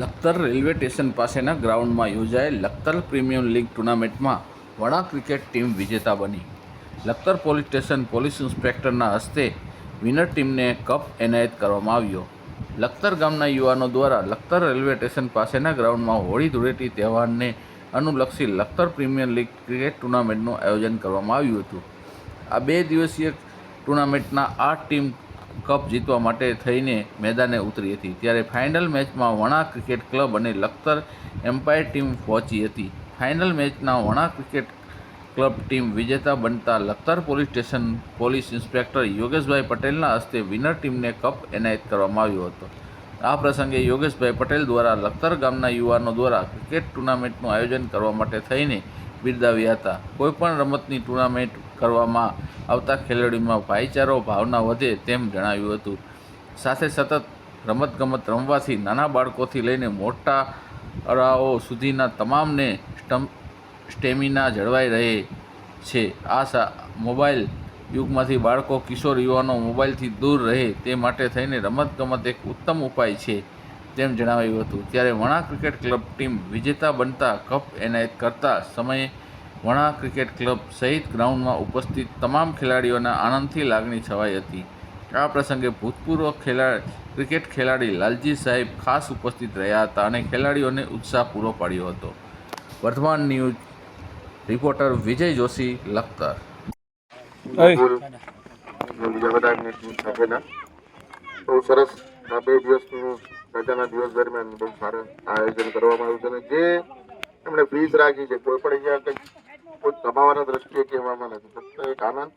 Lakhtar railway station પાસેના ગ્રાઉન્ડમાં યોજાયેલ લખતર પ્રીમિયર લીગ ટુર્નામેન્ટમાં વડા ક્રિકેટ ટીમ વિજેતા બની. લખતર પોલીસ સ્ટેશન પોલીસ ઇન્સ્પેક્ટરના હસ્તે વિનર ટીમને કપ એનાયત કરવામાં આવ્યો. લખતર ગામના યુવાનો દ્વારા લખતર રેલવે સ્ટેશન પાસેના ગ્રાઉન્ડમાં હોળી ધૂળેટી તહેવારને અનુલક્ષી લખતર પ્રીમિયર લીગ ક્રિકેટ ટુર્નામેન્ટનું આયોજન કરવામાં આવ્યું હતું. આ બે દિવસીય ટુર્નામેન્ટના આઠ ટીમ કપ જીતવા માટે થઈને મેદાને ઉતરી હતી. ત્યારે ફાઇનલ મેચમાં વણા ક્રિકેટ ક્લબ અને લખતર એમ્પાયર ટીમ પહોંચી હતી. ફાઇનલ મેચના વણા ક્રિકેટ ક્લબ ટીમ વિજેતા બનતા Lakhtar police station police inspector Yogeshbhai પટેલના હસ્તે વિનર ટીમને કપ એનાયત કરવામાં આવ્યો હતો. આ પ્રસંગે યોગેશભાઈ પટેલ દ્વારા લખતર ગામના યુવાનો દ્વારા ક્રિકેટ ટુર્નામેન્ટનું આયોજન કરવા માટે થઈને બિરદાવ્યા હતા. કોઈપણ રમતની ટુર્નામેન્ટ કરવામાં આવતા ખેલાડીમાં ભાઈચારો, ભાવના વધે તેમ જણાવ્યું હતું. સાથે સતત રમતગમત રમવાથી નાના બાળકોથી લઈને મોટા અરાઓ સુધીના તમામને સ્ટમ, સ્ટેમિના જળવાઈ રહે છે. આ સા મોબાઈલ યુગમાંથી બાળકો, કિશોર યુવાનો મોબાઈલથી દૂર રહે તે માટે થઈને રમતગમત એક ઉત્તમ ઉપાય છે. તેમ જણાવ્યું હતું ત્યારે વણા ક્રિકેટ ક્લબ ટીમ વિજેતા બનતા કપ એનાયત કરતા સમયે વણા ક્રિકેટ ક્લબ સહિત ગ્રાઉન્ડમાં ઉપસ્થિત તમામ ખેલાડીઓના આનંદથી લાગણી છવાઈ હતી આ પ્રસંગે ભૂતપૂર્વ ખેલા ક્રિકેટ ખેલાડી લાલજી સાહેબ ખાસ ઉપસ્થિત રહ્યા હતા અને ખેલાડીઓને ઉત્સાહ પૂરો પાડ્યો હતો વર્ધમાન ન્યૂઝ રિપોર્ટર વિજય જોશી લખતર બહુ સરસ બે દિવસનું રજાના દિવસ દરમિયાન બહુ સારું આયોજન કરવામાં આવ્યું છે અને જે એમણે ફીસ રાખી છે, કોઈ પણ અહીંયા કંઈક કોઈ કમાવાના દ્રષ્ટિએ કહેવામાં નથી. ફક્ત એક આનંદ,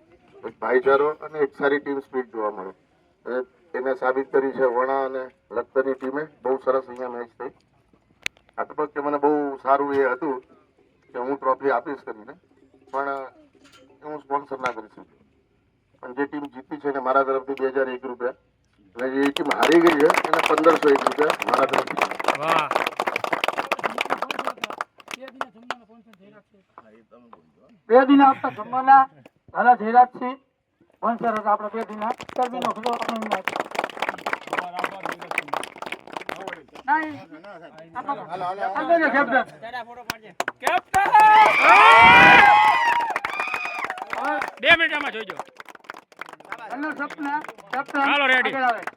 એક ભાઈચારો અને એક સારી ટીમ સ્પીડ જોવા મળે. એને સાબિત કરી છે વણા અને લખતરની ટીમે બહુ સરસ અહીંયા મેચ થઈ. આ મને બહુ સારું એ હતું કે હું ટ્રોફી આપીશ કરીને, પણ હું સ્પોન્સર ના કરી શકું. પણ જે ટીમ જીતી છે એને મારા તરફથી બે હજાર એક રૂપિયા અને જે ટીમ હારી ગઈ છે એને પંદરસો એક રૂપિયા મારા તરફથી વાહ બે દિન આપતા જમવાના ધારા જયરાજ છે વંશર હતા આપણે બે દિન ચરબીનો ખુલ્લો આપણે સપના સપના. આગળ આવે